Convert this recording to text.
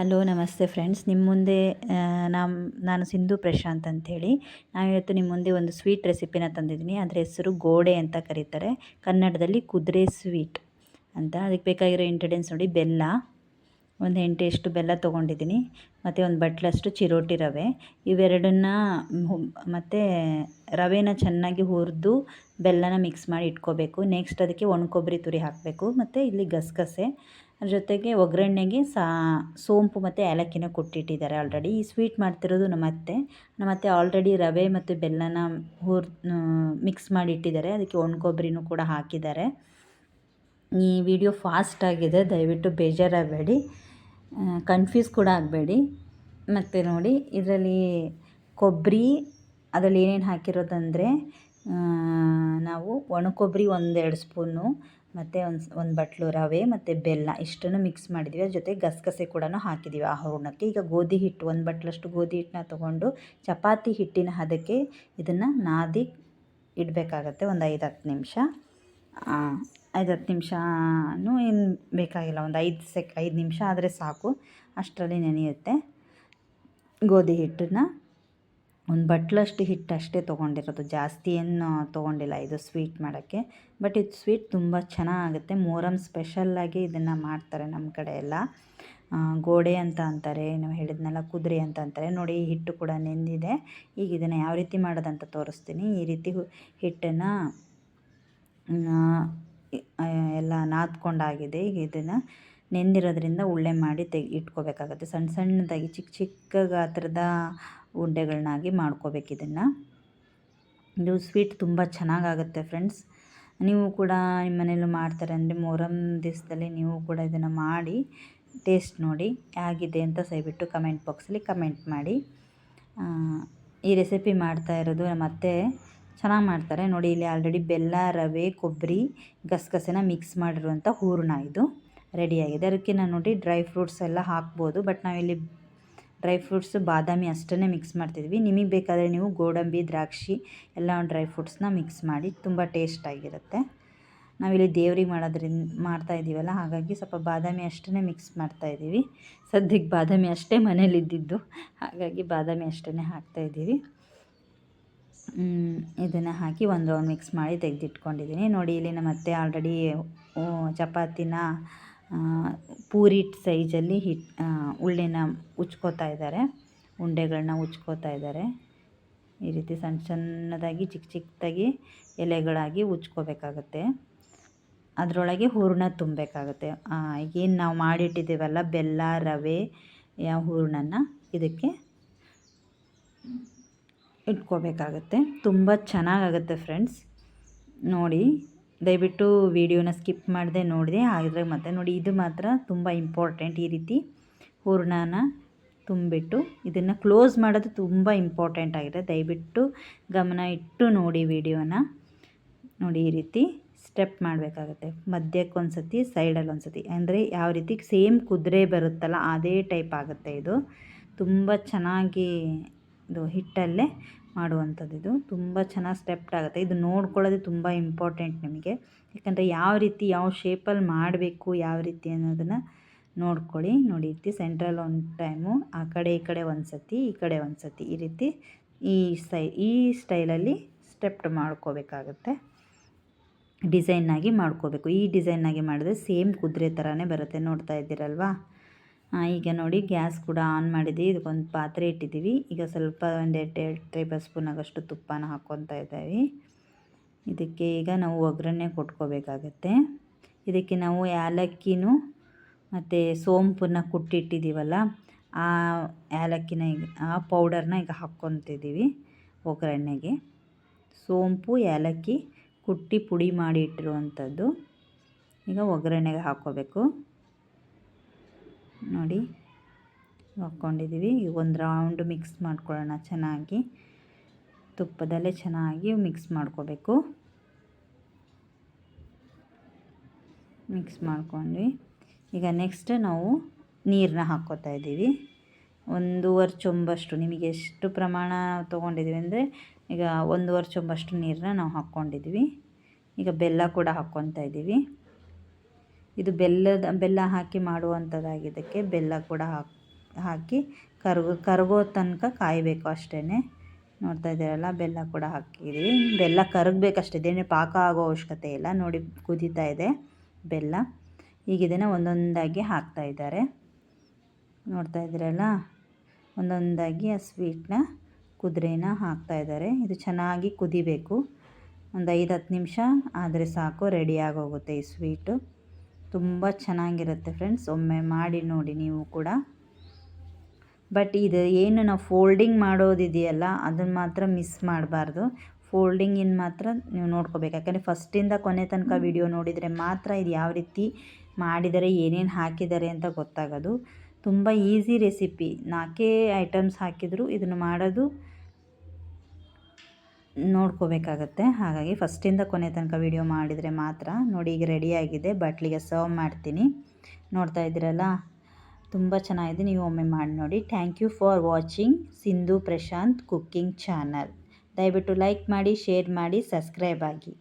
Hello, ನಮಸ್ತೆ friends. ನಿಮ್ಮ ಮುಂದೆ ನಮ್ಮ ನಾನು ಸಿಂಧು ಪ್ರಶಾಂತ್ ಅಂಥೇಳಿ. ನಾನಿವತ್ತು ನಿಮ್ಮ ಮುಂದೆ ಒಂದು ಸ್ವೀಟ್ ರೆಸಿಪಿನ ತಂದಿದ್ದೀನಿ. ಅದರ ಹೆಸರು ಗೋಡೆ ಅಂತ ಕರೀತಾರೆ. ಕನ್ನಡದಲ್ಲಿ ಕುದುರೆ ಸ್ವೀಟ್ ಅಂತ. ಅದಕ್ಕೆ ಬೇಕಾಗಿರೋ ಇಂಗ್ರೀಡಿಯೆಂಟ್ಸ್ ನೋಡಿ, ಬೆಲ್ಲ ಒಂದು ಎಂಟು ಬೆಲ್ಲ ತೊಗೊಂಡಿದ್ದೀನಿ, ಮತ್ತು ಒಂದು ಬಟ್ಲಷ್ಟು ಚಿರೋಟಿ ರವೆ. ಇವೆರಡನ್ನ ಮತ್ತು ರವೆನ ಚೆನ್ನಾಗಿ ಹುರಿದು ಬೆಲ್ಲನ ಮಿಕ್ಸ್ ಮಾಡಿ ಇಟ್ಕೋಬೇಕು. ನೆಕ್ಸ್ಟ್ ಅದಕ್ಕೆ ಒಣ ಕೊಬ್ಬರಿ ತುರಿ ಹಾಕಬೇಕು, ಮತ್ತು ಇಲ್ಲಿ ಗಸಗಸೆ. ಅದ್ರ ಜೊತೆಗೆ ಒಗ್ಗರಣೆಗೆ ಸಾ, ಸೋಂಪು ಮತ್ತು ಏಲಕ್ಕಿನ ಕೊಟ್ಟಿಟ್ಟಿದ್ದಾರೆ ಆಲ್ರೆಡಿ ಈ ಸ್ವೀಟ್ ಮಾಡ್ತಿರೋದು ನಮ್ಮ ಅತ್ತೆ. ನಮ್ಮ ಅತ್ತೆ ಆಲ್ರೆಡಿ ರವೆ ಮತ್ತು ಬೆಲ್ಲನ ಹುರ್ ಮಿಕ್ಸ್ ಮಾಡಿ ಇಟ್ಟಿದ್ದಾರೆ. ಅದಕ್ಕೆ ಒಣ ಕೊಬ್ಬರಿನೂ ಕೂಡ ಹಾಕಿದ್ದಾರೆ. ಈ ವಿಡಿಯೋ ಫಾಸ್ಟ್ ಆಗಿದೆ, ದಯವಿಟ್ಟು ಬೇಜಾರಾಗಬೇಡಿ. ಕನ್ಫ್ಯೂಸ್ ಕೂಡ ಆಗಬೇಡಿ. ಮತ್ತು ನೋಡಿ, ಇದರಲ್ಲಿ ಕೊಬ್ಬರಿ ಅದರಲ್ಲಿ ಏನೇನು ಹಾಕಿರೋದಂದರೆ ನಾವು ಒಣ ಕೊಬ್ಬರಿ ಒಂದೆರಡು ಸ್ಪೂನು, ಮತ್ತು ಒಂದು ಒಂದು ಬಟ್ಲು ರವೆ, ಮತ್ತು ಬೆಲ್ಲ ಇಷ್ಟನ್ನು ಮಿಕ್ಸ್ ಮಾಡಿದ್ದೀವಿ ಅದ್ರ ಜೊತೆ ಗಸಗಸೆ ಕೂಡ ಹಾಕಿದ್ದೀವಿ ಆ ಹೂರ್ಣಕ್ಕೆ. ಈಗ ಗೋಧಿ ಹಿಟ್ಟು, ಒಂದು ಬಟ್ಲಷ್ಟು ಗೋಧಿ ಹಿಟ್ಟನ್ನ ತೊಗೊಂಡು ಚಪಾತಿ ಹಿಟ್ಟಿನ ಹದಕ್ಕೆ ಇದನ್ನು ನಾದಿ ಇಡಬೇಕಾಗತ್ತೆ, ಒಂದು ಐದು ಹತ್ತು ನಿಮಿಷ. ಐದು ಹತ್ತು ನಿಮಿಷನೂ ಏನು ಬೇಕಾಗಿಲ್ಲ, ಒಂದು ಐದು ಸೆಕ್, ಐದು ನಿಮಿಷ ಆದರೆ ಸಾಕು. ಅಷ್ಟರಲ್ಲಿ ನೆನೆಯುತ್ತೆ. ಗೋಧಿ ಹಿಟ್ಟನ್ನು ಒಂದು ಬಟ್ಲಷ್ಟು ಹಿಟ್ಟು ಅಷ್ಟೇ ತೊಗೊಂಡಿರೋದು. ಜಾಸ್ತಿ ಏನು ತೊಗೊಂಡಿಲ್ಲ ಇದು ಸ್ವೀಟ್ ಮಾಡೋಕ್ಕೆ. ಬಟ್ ಇದು ಸ್ವೀಟ್ ತುಂಬ ಚೆನ್ನಾಗುತ್ತೆ. ಮೋರಮ್ ಸ್ಪೆಷಲ್ಲಾಗಿ ಇದನ್ನು ಮಾಡ್ತಾರೆ ನಮ್ಮ ಕಡೆ ಎಲ್ಲ. ಗೋಡೆ ಅಂತ ಅಂತಾರೆ, ನಾವು ಹೇಳಿದ್ನೆಲ್ಲ, ಕುದುರೆ ಅಂತ ಅಂತಾರೆ. ನೋಡಿ, ಈ ಹಿಟ್ಟು ಕೂಡ ನೆಂದಿದೆ. ಈಗ ಇದನ್ನು ಯಾವ ರೀತಿ ಮಾಡೋದಂತ ತೋರಿಸ್ತೀನಿ. ಈ ರೀತಿ ಹಿಟ್ಟನ್ನು ಎಲ್ಲ ನಾದ್ಕೊಂಡಾಗಿದೆ. ಈಗ ಇದನ್ನು ನೆಂದಿರೋದ್ರಿಂದ ಉಳ್ಳೆ ಮಾಡಿ ತೆಗಿ, ಇಟ್ಕೋಬೇಕಾಗುತ್ತೆ. ಸಣ್ಣ ಸಣ್ಣದಾಗಿ ಚಿಕ್ಕ ಚಿಕ್ಕ ಗಾತ್ರದ ಉಂಡೆಗಳನ್ನಾಗಿ ಮಾಡ್ಕೋಬೇಕು ಇದನ್ನು. ಇದು ಸ್ವೀಟ್ ತುಂಬ ಚೆನ್ನಾಗಾಗುತ್ತೆ ಫ್ರೆಂಡ್ಸ್. ನೀವು ಕೂಡ ನಿಮ್ಮ ಮನೇಲೂ ಮಾಡ್ತಾರೆ ಅಂದರೆ ಮೊಹರಮ್ ದಿವಸದಲ್ಲಿ ನೀವು ಕೂಡ ಇದನ್ನು ಮಾಡಿ ಟೇಸ್ಟ್ ನೋಡಿ ಹೇಗಿದೆ ಅಂತ ದಯವಿಟ್ಟು ಕಮೆಂಟ್ ಬಾಕ್ಸಲ್ಲಿ ಕಮೆಂಟ್ ಮಾಡಿ. ಈ ರೆಸಿಪಿ ಮಾಡ್ತಾ ಇರೋದು ನಮ್ಮ ಅತ್ತೆ ಚೆನ್ನಾಗಿ ಮಾಡ್ತಾರೆ. ನೋಡಿ, ಇಲ್ಲಿ ಆಲ್ರೆಡಿ ಬೆಲ್ಲ, ರವೆ, ಕೊಬ್ಬರಿ, ಗಸಗಸೆನ ಮಿಕ್ಸ್ ಮಾಡಿರುವಂಥ ಹೂರಣ ಇದು ರೆಡಿಯಾಗಿದೆ ಅದಕ್ಕೆ ನಾನು ನೋಡಿ ಡ್ರೈ ಫ್ರೂಟ್ಸ್ ಎಲ್ಲ ಹಾಕ್ಬೋದು. ಬಟ್ ನಾವಿಲ್ಲಿ ಡ್ರೈ ಫ್ರೂಟ್ಸು ಬಾದಾಮಿ ಅಷ್ಟೇ ಮಿಕ್ಸ್ ಮಾಡ್ತಿದ್ವಿ. ನಿಮಗೆ ಬೇಕಾದರೆ ನೀವು ಗೋಡಂಬಿ, ದ್ರಾಕ್ಷಿ ಎಲ್ಲ ಡ್ರೈ ಫ್ರೂಟ್ಸ್ನ ಮಿಕ್ಸ್ ಮಾಡಿ, ತುಂಬ ಟೇಸ್ಟಾಗಿರುತ್ತೆ ನಾವಿಲ್ಲಿ ದೇವ್ರಿಗೆ ಮಾಡೋದ್ರಿಂದ ಮಾಡ್ತಾ ಇದ್ದೀವಲ್ಲ ಹಾಗಾಗಿ ಸ್ವಲ್ಪ ಬಾದಾಮಿ ಅಷ್ಟೇ ಮಿಕ್ಸ್ ಮಾಡ್ತಾ ಇದ್ದೀವಿ ಸದ್ಯಕ್ಕೆ ಬಾದಾಮಿ ಅಷ್ಟೇ ಮನೇಲಿದ್ದಿದ್ದು. ಹಾಗಾಗಿ ಬಾದಾಮಿ ಅಷ್ಟೇ ಹಾಕ್ತಾಯಿದ್ದೀವಿ ಇದನ್ನು ಹಾಕಿ ಒಂದು ರೌಂಡ್ ಮಿಕ್ಸ್ ಮಾಡಿ ತೆಗೆದಿಟ್ಕೊಂಡಿದ್ದೀನಿ ನೋಡಿ, ಇಲ್ಲಿ ನಮ್ಮ ಅತ್ತೆ ಆಲ್ರೆಡಿ ಚಪಾತಿನ ಪೂರಿ ಸೈಜಲ್ಲಿ ಹಿಟ್ ಉಳ್ಳಿನ ಉಚ್ಕೋತಾ ಇದ್ದಾರೆ. ಉಂಡೆಗಳನ್ನ ಉಚ್ಕೋತಾ ಇದ್ದಾರೆ. ಈ ರೀತಿ ಸಣ್ಣ ಸಣ್ಣದಾಗಿ ಚಿಕ್ಕ ಚಿಕ್ಕದಾಗಿ ಎಲೆಗಳಾಗಿ ಉಚ್ಕೋಬೇಕಾಗತ್ತೆ ಅದರೊಳಗೆ ಹೂರಣ ತುಂಬಬೇಕಾಗುತ್ತೆ. ಈಗೇನು ನಾವು ಮಾಡಿಟ್ಟಿದ್ದೀವಲ್ಲ, ಬೆಲ್ಲ, ರವೆ ಹೂರಣನ, ಇದಕ್ಕೆ ಇಟ್ಕೋಬೇಕಾಗತ್ತೆ. ತುಂಬ ಚೆನ್ನಾಗಾಗುತ್ತೆ ಫ್ರೆಂಡ್ಸ್. ನೋಡಿ, ದಯವಿಟ್ಟು ವೀಡಿಯೋನ ಸ್ಕಿಪ್ ಮಾಡದೆ ನೋಡಿದೆ. ಹಾಗಿದ್ರೆ ಮತ್ತೆ ನೋಡಿ, ಇದು ಮಾತ್ರ ತುಂಬ ಇಂಪಾರ್ಟೆಂಟ್ ಈ ರೀತಿ ಹೂರ್ಣನ ತುಂಬಿಟ್ಟು ಇದನ್ನು ಕ್ಲೋಸ್ ಮಾಡೋದು ತುಂಬ ಇಂಪಾರ್ಟೆಂಟ್ ಆಗಿದೆ. ದಯವಿಟ್ಟು ಗಮನ ಇಟ್ಟು ನೋಡಿ ವಿಡಿಯೋನ. ನೋಡಿ, ಈ ರೀತಿ ಸ್ಟೆಪ್ ಮಾಡಬೇಕಾಗತ್ತೆ. ಮಧ್ಯಕ್ಕೆ ಒಂದು ಸತಿ ಸೈಡಲ್ಲಿ ಒಂದು ಸತಿ ಅಂದರೆ ಯಾವ ರೀತಿ ಸೇಮ್ ಕುದುರೆ ಬರುತ್ತಲ್ಲ, ಅದೇ ಟೈಪ್ ಆಗುತ್ತೆ ಇದು. ತುಂಬ ಚೆನ್ನಾಗಿ ಇದು ಹಿಟ್ಟಲ್ಲೇ ಮಾಡುವಂಥದ್ದು. ಇದು ತುಂಬ ಚೆನ್ನಾಗಿ ಸ್ಟೆಪ್ಡ್ ಆಗುತ್ತೆ. ಇದು ನೋಡ್ಕೊಳ್ಳೋದು ತುಂಬ ಇಂಪಾರ್ಟೆಂಟ್ ನಿಮಗೆ. ಯಾಕಂದರೆ ಯಾವ ರೀತಿ, ಯಾವ ಶೇಪಲ್ಲಿ ಮಾಡಬೇಕು, ಯಾವ ರೀತಿ ಅನ್ನೋದನ್ನು ನೋಡ್ಕೊಳ್ಳಿ. ನೋಡಿ ರೀತಿ ಸೆಂಟ್ರಲ್ ಒಂದು ಟೈಮು ಆ ಕಡೆ, ಈ ಕಡೆ ಒಂದು ಸತಿ ಈ ಕಡೆ ಒಂದು ಸತಿ ಈ ರೀತಿ ಈ ಸೈ ಈ ಸ್ಟೈಲಲ್ಲಿ ಸ್ಟೆಪ್ಟ್ ಮಾಡ್ಕೋಬೇಕಾಗತ್ತೆ. ಡಿಸೈನಾಗಿ ಮಾಡ್ಕೋಬೇಕು. ಈ ಡಿಸೈನಾಗಿ ಮಾಡಿದ್ರೆ ಸೇಮ್ ಕುದುರೆ ಥರನೇ ಬರುತ್ತೆ. ನೋಡ್ತಾ ಇದ್ದೀರಲ್ವಾ? ಈಗ ನೋಡಿ ಗ್ಯಾಸ್ ಕೂಡ ಆನ್ ಮಾಡಿದ್ವಿ ಇದಕ್ಕೊಂದು ಪಾತ್ರೆ ಇಟ್ಟಿದ್ದೀವಿ. ಈಗ ಸ್ವಲ್ಪ ಒಂದು ಎರಡು ಟೇಬಲ್ ಸ್ಪೂನ್ ತುಪ್ಪನ ಹಾಕ್ಕೊತಾ ಇದ್ದೀವಿ. ಇದಕ್ಕೆ ಈಗ ನಾವು ಒಗ್ಗರಣೆ ಕೊಟ್ಕೋಬೇಕಾಗತ್ತೆ. ಇದಕ್ಕೆ ನಾವು ಏಲಕ್ಕಿನೂ ಮತ್ತು ಸೋಂಪನ್ನ ಕುಟ್ಟಿಟ್ಟಿದ್ದೀವಲ್ಲ, ಆ ಏಲಕ್ಕಿನ ಈಗ, ಆ ಪೌಡರ್ನ ಈಗ ಹಾಕ್ಕೊತಿದ್ದೀವಿ ಒಗ್ಗರಣೆಗೆ. ಸೋಂಪು, ಏಲಕ್ಕಿ ಕುಟ್ಟಿ ಪುಡಿ ಮಾಡಿ ಇಟ್ಟಿರುವಂಥದ್ದು. ಈಗ ಒಗ್ಗರಣೆಗೆ ಹಾಕ್ಕೋಬೇಕು. ನೋಡಿ ಹಾಕ್ಕೊಂಡಿದ್ದೀವಿ ಈಗ ಒಂದು ರೌಂಡ್ ಮಿಕ್ಸ್ ಮಾಡ್ಕೊಳ್ಳೋಣ ಚೆನ್ನಾಗಿ. ತುಪ್ಪದಲ್ಲೇ ಚೆನ್ನಾಗಿ ಮಿಕ್ಸ್ ಮಾಡ್ಕೋಬೇಕು. ಮಿಕ್ಸ್ ಮಾಡ್ಕೊಂಡ್ವಿ. ಈಗ ನೆಕ್ಸ್ಟ್ ನಾವು ನೀರನ್ನ ಹಾಕ್ಕೋತಾ ಇದ್ದೀವಿ. ಒಂದೂವರೆ ಚೊಂಬಷ್ಟು, ನಿಮಗೆ ಎಷ್ಟು ಪ್ರಮಾಣ ತೊಗೊಂಡಿದ್ದೀವಿ ಅಂದರೆ, ಈಗ ಒಂದೂವರೆ ಚೊಂಬಷ್ಟು ನೀರನ್ನ ನಾವು ಹಾಕ್ಕೊಂಡಿದ್ವಿ ಈಗ ಬೆಲ್ಲ ಕೂಡ ಹಾಕ್ಕೊತಾ ಇದ್ದೀವಿ. ಇದು ಬೆಲ್ಲದ, ಬೆಲ್ಲ ಹಾಕಿ ಮಾಡುವಂಥದ್ದಾಗಿದ್ದಕ್ಕೆ ಬೆಲ್ಲ ಕೂಡ ಹಾಕಿ ಹಾಕಿ ಕರ್ಗೋ, ಕರಗೋ ತನಕ ಕಾಯಬೇಕು ಅಷ್ಟೇ ನೋಡ್ತಾ ಇದ್ದೀರಲ್ಲ, ಬೆಲ್ಲ ಕೂಡ ಹಾಕಿದ್ದೀವಿ. ಬೆಲ್ಲ ಕರಗಬೇಕಷ್ಟೇ ಇದೇನೇ ಪಾಕ ಆಗೋ ಅವಶ್ಯಕತೆ ಇಲ್ಲ. ನೋಡಿ, ಕುದೀತಾ ಇದೆ ಬೆಲ್ಲ. ಈಗ ಇದನ್ನು ಒಂದೊಂದಾಗಿ ಹಾಕ್ತಾ ಇದ್ದಾರೆ. ನೋಡ್ತಾ ಇದ್ದೀರಲ್ಲ, ಒಂದೊಂದಾಗಿ ಆ ಸ್ವೀಟ್ನ ಕುದುರೆನ ಹಾಕ್ತಾ ಇದ್ದಾರೆ. ಇದು ಚೆನ್ನಾಗಿ ಕುದಿಬೇಕು. ಒಂದು ಐದು ಹತ್ತು ನಿಮಿಷ ಆದರೆ ಸಾಕು ರೆಡಿ ಆಗೋಗುತ್ತೆ ಈ ಸ್ವೀಟು ತುಂಬ ಚೆನ್ನಾಗಿರುತ್ತೆ ಫ್ರೆಂಡ್ಸ್. ಒಮ್ಮೆ ಮಾಡಿ ನೋಡಿ ನೀವು ಕೂಡ. ಬಟ್ ಇದು ಏನು ನಾವು ಫೋಲ್ಡಿಂಗ್ ಮಾಡೋದಿದೆಯಲ್ಲ, ಅದನ್ನು ಮಾತ್ರ ಮಿಸ್ ಮಾಡಬಾರ್ದು. ಫೋಲ್ಡಿಂಗಿನ ಮಾತ್ರ ನೀವು ನೋಡ್ಕೋಬೇಕು. ಯಾಕಂದರೆ ಫಸ್ಟಿಂದ ಕೊನೆ ತನಕ ವಿಡಿಯೋ ನೋಡಿದರೆ ಮಾತ್ರ ಇದು ಯಾವ ರೀತಿ ಮಾಡಿದರೆ ಏನೇನು ಹಾಕಿದ್ದಾರೆ ಅಂತ ಗೊತ್ತಾಗೋದು. ತುಂಬ ಈಸಿ ರೆಸಿಪಿ. ನಾಲ್ಕೇ ಐಟಮ್ಸ್ ಹಾಕಿದರೂ, ಇದನ್ನು ಮಾಡೋದು ನೋಡ್ಕೋಬೇಕಾಗತ್ತೆ. ಹಾಗಾಗಿ ಫಸ್ಟಿಂದ ಕೊನೆ ತನಕ ವಿಡಿಯೋ ಮಾಡಿದರೆ ಮಾತ್ರ ನೋಡಿ ಈಗ ರೆಡಿಯಾಗಿದೆ ಬಟ್ಲಿಗೆ ಸರ್ವ್ ಮಾಡ್ತೀನಿ. ನೋಡ್ತಾ ಇದ್ದೀರಲ್ಲ? ತುಂಬ ಚೆನ್ನಾಗಿದೆ. ನೀವು ಒಮ್ಮೆ ಮಾಡಿ ನೋಡಿ. Thank you for watching Sindhu Prashant cooking channel ದಯವಿಟ್ಟು ಲೈಕ್ ಮಾಡಿ ಶೇರ್ ಮಾಡಿ ಸಬ್ಸ್ಕ್ರೈಬ್ ಆಗಿ.